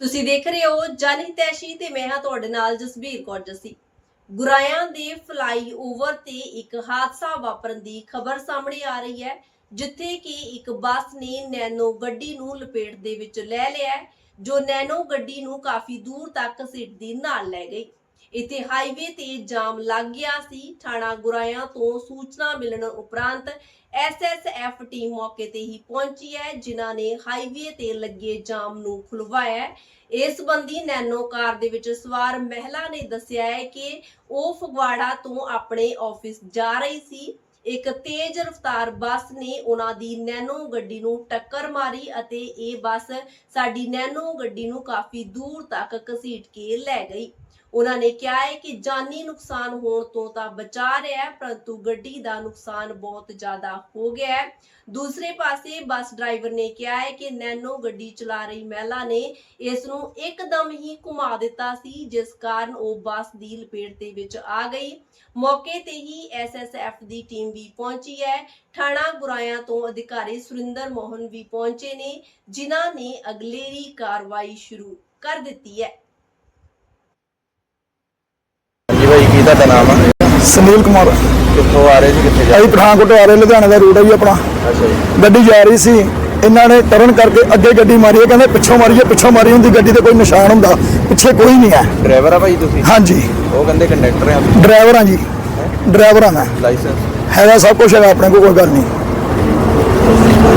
ਤੁਸੀਂ ਦੇਖ ਰਹੇ ਹੋ ਜਨ ਹਿਤੈਸ਼ੀ ਤੇ ਮੈਂ ਹਾਂ ਤੁਹਾਡੇ ਨਾਲ ਜਸਬੀਰ ਕੌਰ ਜੱਸੀ। ਗੁਰਾਇਆਂ ਦੇ ਫਲਾਈਓਵਰ ਤੇ ਇੱਕ ਹਾਦਸਾ ਵਾਪਰਨ ਦੀ ਖਬਰ ਸਾਹਮਣੇ ਆ ਰਹੀ ਹੈ, ਜਿੱਥੇ ਕਿ ਇੱਕ ਬੱਸ ਨੇ ਨੈਨੋ ਗੱਡੀ ਨੂੰ ਲਪੇਟ ਦੇ ਵਿੱਚ ਲੈ ਲਿਆ ਜੋ ਨੈਨੋ ਗੱਡੀ ਨੂੰ ਕਾਫੀ ਦੂਰ ਤੱਕ ਸਿੱਟਦੀ ਨਾਲ ਲੈ ਗਈ। ਇੱਥੇ ਹਾਈਵੇ ਤੇ ਜਾਮ ਲੱਗ ਗਿਆ ਸੀ। ਥਾਣਾ ਗੁਰਾਇਆਂ ਤੋਂ ਸੂਚਨਾ ਮਿਲਣ ਉਪਰੰਤ ਐਸਐਸਐਫ ਟੀਮ ਮੌਕੇ ਤੇ ਹੀ ਪਹੁੰਚੀ ਹੈ, ਜਿਨ੍ਹਾਂ ਨੇ ਹਾਈਵੇ ਤੇ ਲੱਗੇ ਜਾਮ ਨੂੰ ਖੁਲਵਾਇਆ ਇਸ ਸੰਬੰਧੀ ਨੈਨੋ ਕਾਰ ਦੇ ਵਿੱਚ ਸਵਾਰ ਮਹਿਲਾ ਨੇ ਦੱਸਿਆ ਹੈ ਕਿ ਉਹ ਫਗਵਾੜਾ ਤੋਂ ਆਪਣੇ ਆਫਿਸ ਜਾ ਰਹੀ ਸੀ। ਇੱਕ ਤੇਜ਼ ਰਫ਼ਤਾਰ ਬੱਸ ਨੇ ਉਹਨਾਂ ਦੀ ਨੈਨੋ ਗੱਡੀ ਨੂੰ ਟੱਕਰ ਮਾਰੀ ਅਤੇ ਇਹ ਬੱਸ ਸਾਡੀ ਨੈਨੋ ਗੱਡੀ ਨੂੰ ਕਾਫੀ ਦੂਰ ਤੱਕ ਘਸੀਟ ਕੇ ਲੈ ਗਈ। ਉਹਨਾਂ ਨੇ ਕਿਹਾ ਹੈ ਕਿ ਜਾਨੀ ਨੁਕਸਾਨ ਹੋਣ ਤੋਂ ਤਾਂ ਬਚਾ ਰਿਹਾ ਹੈ, ਪਰੰਤੂ ਗੱਡੀ ਦਾ ਨੁਕਸਾਨ ਬਹੁਤ ਜ਼ਿਆਦਾ ਹੋ ਗਿਆ ਹੈ। ਦੂਸਰੇ ਪਾਸੇ ਬੱਸ ਡਰਾਈਵਰ ਨੇ ਕਿਹਾ ਹੈ ਕਿ ਨੈਨੋ ਗੱਡੀ ਚਲਾ ਰਹੀ ਮਹਿਲਾ ਨੇ ਇਸ ਨੂੰ ਇੱਕਦਮ ਹੀ ਘੁਮਾ ਦਿੱਤਾ ਸੀ, ਜਿਸ ਕਾਰਨ ਉਹ ਬੱਸ ਦੀ ਲਪੇਟ ਦੇ ਵਿੱਚ ਆ ਗਈ। ਮੌਕੇ ਤੇ ਹੀ ਐਸਐਸਐਫ ਦੀ ਟੀਮ ਵੀ ਪਹੁੰਚੀ ਹੈ। ਥਾਣਾ ਗੁਰਾਇਆ ਤੋਂ ਅਧਿਕਾਰੀ ਸੁਰਿੰਦਰ ਮੋਹਨ ਵੀ ਪਹੁੰਚੇ ਨੇ, ਜਿਨ੍ਹਾਂ ਨੇ ਅਗਲੇਰੀ ਕਾਰਵਾਈ ਸ਼ੁਰੂ ਕਰ ਦਿੱਤੀ ਹੈ ਹਾਂਜੀ ਭਾਈ ਕੀ ਤੁਹਾਡਾ ਨਾਮ ਆ ਸੁਨੀਲ ਕੁਮਾਰ। ਕਿੱਥੋਂ ਆ ਰਹੇ ਸੀ ਕਿੱਥੇ ਜਾ ਅਸੀਂ ਪਠਾਨਕੋਟ ਆ ਰਹੇ ਲੁਧਿਆਣੇ ਦਾ ਰੂਟ ਹੈ ਜੀ ਆਪਣਾ। ਅੱਛਾ ਜੀ। ਗੱਡੀ ਜਾ ਰਹੀ ਸੀ ਇਹਨਾਂ ਨੇ ਟਰਨ ਕਰਕੇ ਅੱਗੇ ਗੱਡੀ ਮਾਰੀ ਹੈ ਕਹਿੰਦੇ ਪਿੱਛੋਂ ਮਾਰੀਏ ਪਿੱਛੋਂ ਮਾਰੀ ਹੁੰਦੀ ਗੱਡੀ ਤੇ ਕੋਈ ਨਿਸ਼ਾਨ ਹੁੰਦਾ ਪਿੱਛੇ ਕੋਈ ਨਹੀਂ ਹੈ। ਡਰਾਈਵਰ ਆ ਭਾਈ ਤੁਸੀਂ? ਹਾਂਜੀ। ਉਹ ਕਹਿੰਦੇ ਕੰਡਕਟਰ ਆ। ਡਰਾਈਵਰ ਹਾਂ ਜੀ। ਡਰਾਈਵਰ ਹਾਂ ਮੈਂ। ਲਾਇਸੈਂਸ? ਹੈਗਾ ਸਭ ਕੁਝ ਹੈਗਾ ਆਪਣੇ ਕੋਲ ਕੋਈ ਗੱਲ ਨਹੀਂ।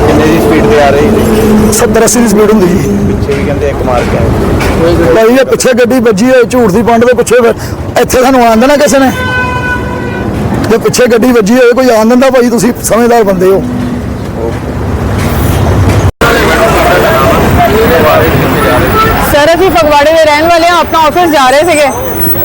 ਕਿੰਨੇ ਦੀ ਸਪੀਡ ਤੇ ਆ ਰਹੇ ਸੀ? 70 80 ਦੀ ਸਪੀਡ ਹੁੰਦੀ ਜੀ ਪਿੱਛੇ ਵੀ ਕਹਿੰਦੇ ਇੱਕ ਮਾਰ ਕੇ ਆਏ। ਭਾਈ ਇਹ ਪਿੱਛੇ ਗੱਡੀ ਵੱਜੀ ਹੋਈ ਝੂਠ ਦੀ ਪੰਡ ਦੇ ਪਿੱਛੇ ਫਿਰ ਇੱਥੇ ਸਾਨੂੰ ਆਣ ਦੇਣਾ ਕਿਸੇ ਨੇ? ਜੇ ਪਿੱਛੇ ਗੱਡੀ ਵੱਜੀ ਹੋਵੇ, ਕੋਈ ਆਣ ਦਿੰਦਾ ਭਾਈ? ਤੁਸੀਂ ਸਮਝਦਾਰ ਬੰਦੇ ਹੋ। ਸਰ ਅਸੀਂ ਫਗਵਾੜੇ ਦੇ ਰਹਿਣ ਵਾਲੇ ਹਾਂ, ਆਪਣਾ ਆਫਿਸ ਜਾ ਰਹੇ ਸੀਗੇ।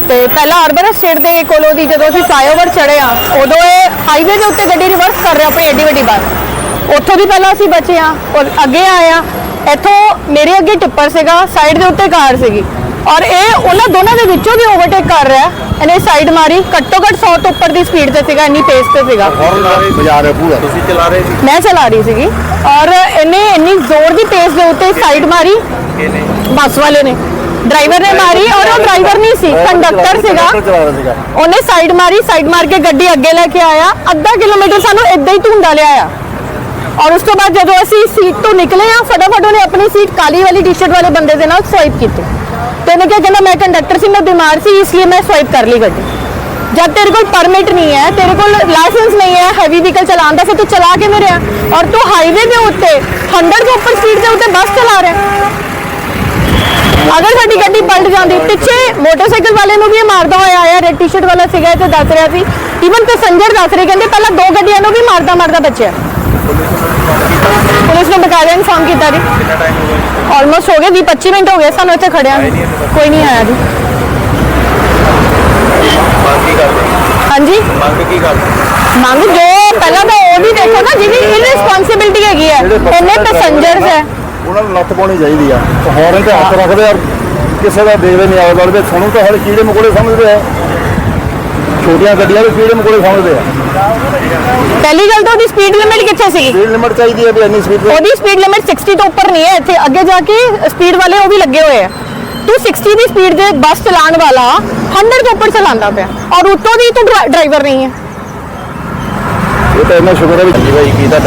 ਤੇ ਪਹਿਲਾਂ ਅਰਬਨ ਸਟੇਟ ਦੇ ਕੋਲੋਂ ਦੀ ਜਦੋਂ ਅਸੀਂ ਫਲਾਈਓਵਰ ਚੜੇ ਆ ਉਦੋਂ ਇਹ ਹਾਈਵੇ ਦੇ ਉੱਤੇ ਗੱਡੀ ਰਿਵਰਸ ਕਰ ਰਿਹਾ ਆਪਣੀ ਐਡੀ ਵੱਡੀ ਬੱਸ। ਉੱਥੋਂ ਵੀ ਪਹਿਲਾਂ ਅਸੀਂ ਬਚੇ ਆ ਔਰ ਅੱਗੇ ਆਏ ਆ ਇੱਥੋਂ ਮੇਰੇ ਅੱਗੇ ਟਿੱਪਰ ਸੀਗਾ ਸਾਈਡ ਦੇ ਉੱਤੇ ਕਾਰ ਸੀਗੀ। ਔਰ ਇਹ ਉਹਨਾਂ ਦੋਨਾਂ ਦੇ ਵਿੱਚੋਂ ਦੀ ਓਵਰਟੇਕ ਕਰ ਰਿਹਾ। ਇਹਨੇ ਸਾਈਡ ਮਾਰੀ। ਘੱਟੋ ਘੱਟ 100 ਤੋਂ ਉੱਪਰ ਦੀ ਸਪੀਡ ਤੇ ਸੀਗਾ ਇੰਨੀ ਤੇਜ਼ ਤੇ ਸੀਗਾ। ਬਜਾ ਰਹੇ ਪੂਰਾ। ਤੁਸੀਂ ਚਲਾ ਰਹੇ ਸੀ? ਮੈਂ ਚਲਾ ਰਹੀ ਸੀਗੀ। ਔਰ ਇਹਨੇ ਇੰਨੀ ਜ਼ੋਰ ਦੀ ਤੇਜ਼ ਦੇ ਉੱਤੇ ਸਾਈਡ ਮਾਰੀ। ਬੱਸ ਵਾਲੇ ਨੇ। ਡਰਾਈਵਰ ਨੇ ਮਾਰੀ ਔਰ ਉਹ ਡਰਾਈਵਰ ਨਹੀਂ ਸੀ ਕੰਡਕਟਰ ਸੀਗਾ। ਉਹਨੇ ਸਾਈਡ ਮਾਰੀ ਸਾਈਡ ਮਾਰ ਕੇ ਗੱਡੀ ਅੱਗੇ ਲੈ ਕੇ ਆਇਆ। ਅੱਧਾ ਕਿਲੋਮੀਟਰ ਸਾਨੂੰ ਇਦਾਂ ਹੀ ਧੁੰਦਾ ਲਿਆਇਆ ਔਰ ਉਸ ਤੋਂ ਬਾਅਦ ਜਦੋਂ ਅਸੀਂ ਸੀਟ ਤੋਂ ਨਿਕਲੇ ਆ ਫਟਾਫਟ ਉਹਨੇ ਆਪਣੀ ਸੀਟ ਕਾਲੀ ਵਾਲੀ ਟੀ-ਸ਼ਰਟ ਵਾਲੇ ਬੰਦੇ ਦੇ ਨਾਲ ਸਵਾਈਪ ਕੀਤੀ ਤੇ ਉਹਨੇ ਕਿਹਾ ਕਹਿੰਦਾ ਮੈਂ ਕੰਡਕਟਰ ਸੀ ਮੈਂ ਬਿਮਾਰ ਸੀ ਇਸ ਲਈ ਮੈਂ ਸਵਾਈਪ ਕਰ ਲਈ ਗੱਡੀ ਜਦ ਤੇਰੇ ਕੋਲ ਪਰਮਿਟ ਨਹੀਂ ਹੈ ਤੇਰੇ ਕੋਲ ਲਾਇਸੈਂਸ ਨਹੀਂ ਹੈ ਹੈਵੀ ਵਹੀਕਲ ਚਲਾਉਣ ਦਾ ਫਿਰ ਤੂੰ ਚਲਾ ਕਿਵੇਂ ਰਿਹਾ ਔਰ ਤੂੰ ਹਾਈਵੇ ਦੇ ਉੱਤੇ 100 ਤੋਂ ਉੱਪਰ ਸਪੀਡ ਦੇ ਉੱਤੇ ਬੱਸ ਚਲਾ ਰਿਹਾ ਅਗਰ ਸਾਡੀ ਗੱਡੀ ਪਲਟ ਜਾਂਦੀ ਪਿੱਛੇ ਮੋਟਰਸਾਈਕਲ ਵਾਲੇ ਨੂੰ ਵੀ ਇਹ ਮਾਰਦਾ ਹੋਇਆ ਰੈਡ ਟੀ-ਸ਼ਰਟ ਵਾਲਾ ਸੀਗਾ ਇਹ ਤੇ ਦੱਸ ਰਿਹਾ ਸੀ। ਈਵਨ ਪੈਸੰਜਰ ਦੱਸ ਰਹੇ ਕਹਿੰਦੇ ਪਹਿਲਾਂ ਦੋ ਗੱਡੀਆਂ ਨੂੰ ਵੀ ਮਾਰਦਾ ਮਾਰਦਾ ਬਚਿਆ। ਪੁਲਿਸ ਨੇ ਬਕਾਇਦਾ ਇਨਫਾਰਮ ਕੀਤਾ ਜੀ। ਆਲਮੋਸਟ ਹੋ ਗਏ 20 25 ਮਿੰਟ ਹੋ ਗਏ ਸਾਨੂੰ ਇੱਥੇ ਖੜਿਆਂ। ਕੋਈ ਨਹੀਂ ਆਇਆ ਜੀ। ਹਾਂਜੀ? ਮੰਗ ਕੀ ਕਰਦੇ? ਮੰਗ ਜੋ ਪਹਿਲਾਂ ਤਾਂ ਉਹ ਵੀ ਦੇਖੋ ਨਾ ਜਿਹਦੀ ਇਰਰਿਸਪੌਂਸਿਬਿਲਟੀ ਹੈਗੀ ਹੈ ਇੰਨੇ ਪੈਸੰਜਰਸ ਹੈ ਉਹਨਾਂ ਨੂੰ ਲੱਤ ਪਾਉਣੀ ਚਾਹੀਦੀ ਆ। ਹੌਰਨ ਤੇ ਹੱਥ ਰੱਖਦੇ ਆ ਕਿਸੇ ਦਾ ਦੇਖਦੇ ਨਹੀਂ ਆਲੇ ਦੁਆਲੇ ਸੁਣੂ ਤਾਂ ਹਰ ਕੀੜੇ ਮਕੋੜੇ ਸਮਝਦੇ ਆ। ਛੋਟੀਆਂ ਗੱਡੀਆਂ ਵੀ ਕੀੜੇ ਮਕੋੜੇ ਸਮਝਦੇ ਆ। ਪਹਿਲੀ ਗੱਲ ਤਾਂ ਉਹਦੀ ਸਪੀਡ ਲਿਮਿਟ ਕਿੱਥੇ ਸੀਗੀ? ਸਪੀਡ ਲਿਮਟ ਚਾਹੀਦੀ ਹੈ ਵੀ ਇੰਨੀ ਸਪੀਡ ਉਹਦੀ ਸਪੀਡ ਲਿਮਿਟ 60 ਤੋਂ ਉੱਪਰ ਨਹੀਂ ਹੈ ਇੱਥੇ। ਅੱਗੇ ਜਾ ਕੇ ਸਪੀਡ ਵਾਲੇ ਉਹ ਵੀ ਲੱਗੇ ਹੋਏ ਆ। ਤੂੰ 60 ਦੀ ਸਪੀਡ ਦੇ ਬੱਸ ਚਲਾਉਣ ਵਾਲਾ 100 ਤੋਂ ਉੱਪਰ ਚਲਾਉਂਦਾ ਪਿਆ। ਔਰ ਉੱਤੋਂ ਦੀ ਤੂੰ ਡਰਾਈਵਰ ਨਹੀਂ ਹੈ। ਇਹ ਤਾਂ ਇੰਨਾ ਸ਼ੁਕਰ ਹੈ ਵੀ ਹਾਂਜੀ ਭਾਈ ਕੀ ਤੁਹਾਡਾ